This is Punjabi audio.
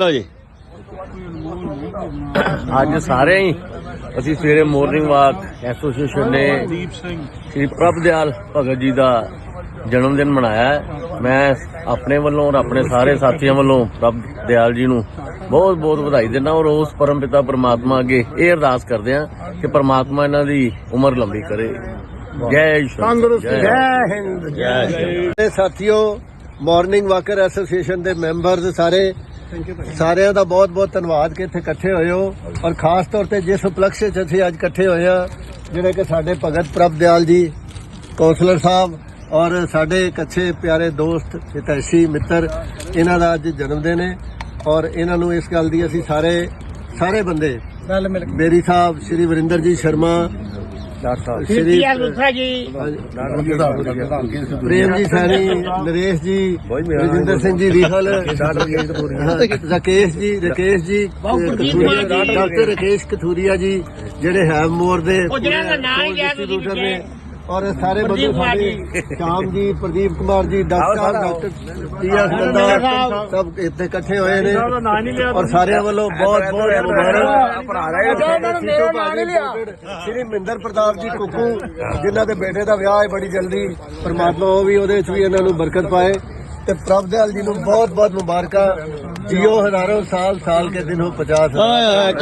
ਲਓ ਜੀ। ਅੱਜ ਸਾਰੇ ਹੀ ਅਸੀਂ ਸਵੇਰੇ ਮਾਰਨਿੰਗ ਵਾਕ ਐਸੋਸੀਏਸ਼ਨ ਨੇ ਦੀਪ ਸਿੰਘ। ਸ੍ਰੀ ਪ੍ਰਭਦਿਆਲ ਭਗਤ ਜੀ ਦਾ ਜਨਮ ਦਿਨ ਮਨਾਇਆ। ਮੈਂ ਆਪਣੇ ਵੱਲੋਂ ਔਰ ਆਪਣੇ ਸਾਰੇ ਸਾਥੀਆਂ ਵੱਲੋਂ ਪ੍ਰਭਦਿਆਲ ਜੀ ਨੂੰ ਬਹੁਤ ਬਹੁਤ ਵਧਾਈ ਦਿੰਦਾ ਔਰ ਉਸ ਪਰਮਪਿਤਾ ਪਰਮਾਤਮਾ ਅੱਗੇ ਇਹ ਅਰਦਾਸ ਕਰਦੇ ਹਾਂ ਕਿ ਪਰਮਾਤਮਾ ਇਹਨਾਂ ਦੀ ਉਮਰ ਲੰਬੀ ਕਰੇ। ਜੈ ਤੰਦਰੁਸਤ ਜੈ ਹਿੰਦ ਜੈ ਸਾਥੀਓ ਮਾਰਨਿੰਗ ਵਾਕਰ ਐਸੋਸੀਏਸ਼ਨ ਦੇ ਮੈਂਬਰਸ ਸਾਰੇ ਸਾਰਿਆਂ ਦਾ ਬਹੁਤ ਬਹੁਤ ਧੰਨਵਾਦ ਕਿ ਇੱਥੇ ਇਕੱਠੇ ਹੋਏ ਹੋ। ਔਰ ਖਾਸ ਤੌਰ ਤੇ ਜਿਸ ਉਪਲਕਸ਼ 'ਚ ਅਸੀਂ ਅੱਜ ਇਕੱਠੇ ਹੋਏ ਆ ਜਿਹੜੇ ਕਿ ਸਾਡੇ ਭਗਤ ਪ੍ਰਭਦਿਆਲ ਜੀ ਕੌਂਸਲਰ ਸਾਹਿਬ ਔਰ ਸਾਡੇ ਇੱਕ ਅੱਛੇ ਪਿਆਰੇ ਦੋਸਤ ਹਿਤੈਸ਼ੀ ਮਿੱਤਰ ਇਹਨਾਂ ਦਾ ਅੱਜ ਜਨਮ ਦਿਨ ਹੈ। ਔਰ ਇਹਨਾਂ ਨੂੰ ਇਸ ਗੱਲ ਦੀ ਅਸੀਂ ਸਾਰੇ ਸਾਰੇ ਬੰਦੇ ਮੇਰੀ ਸਾਹਿਬ ਸ਼੍ਰੀ ਵਰਿੰਦਰ ਜੀ ਸ਼ਰਮਾ ਡਾਕਟਰ ਸ਼੍ਰੀ ਪ੍ਰੇਮ ਜੀ ਸੈਣੀ ਨਰੇਸ਼ ਜੀ ਰਜਿੰਦਰ ਸਿੰਘ ਜੀ ਰੀਹਲ ਰਕੇਸ਼ ਜੀ ਰਕੇਸ਼ ਜੀ ਕਥੂਰੀਆ ਜੀ। ਡਾਕਟਰ ਰਕੇਸ਼ ਕਥੂਰੀਆ ਜੀ ਜਿਹੜੇ ਹੈਵ ਮੋਰ ਦੇ ਜਿਹਨਾਂ ਦਾ ਨਾਂ ਹੀ ਤੁਸੀਂ। ਨੇ ਔਰ ਇਹ ਸਾਰੇ ਬੰਦੇ ਸਾਡੇ ਸ਼ਾਮ ਜੀ Pradeep Kumar ji doctor doctor PS Nanda ਸਭ ਇੱਥੇ ਇਕੱਠੇ ਹੋਏ ਨੇ। ਔਰ ਸਾਰਿਆਂ ਵੱਲੋਂ ਬਹੁਤ ਬਹੁਤ ਮੁਬਾਰਕ। ਸ਼੍ਰੀ ਮਹਿੰਦਰ ਪ੍ਰਤਾਪ ਜੀ ਕੁੱਕੂ ਜਿਨ੍ਹਾਂ ਦੇ ਬੇਟੇ ਦਾ ਵਿਆਹ ਹੈ ਬੜੀ ਜਲਦੀ। ਪਰਮਾਤਮਾ ਉਹ ਵੀ ਉਹਦੇ ਵਿੱਚ ਵੀ ਇਹਨਾਂ ਨੂੰ ਬਰਕਤ ਪਾਏ। ਤੇ ਪ੍ਰਭਦਿਆਲ ਜੀ ਨੂੰ ਬਹੁਤ ਬਹੁਤ ਮੁਬਾਰਕਾਂ। ਜੀਓ ਹਜ਼ਾਰੋਂ ਸਾਲ ਸਾਲ ਕੇ ਦਿਨ ਹੋ 50 ਸਾਲ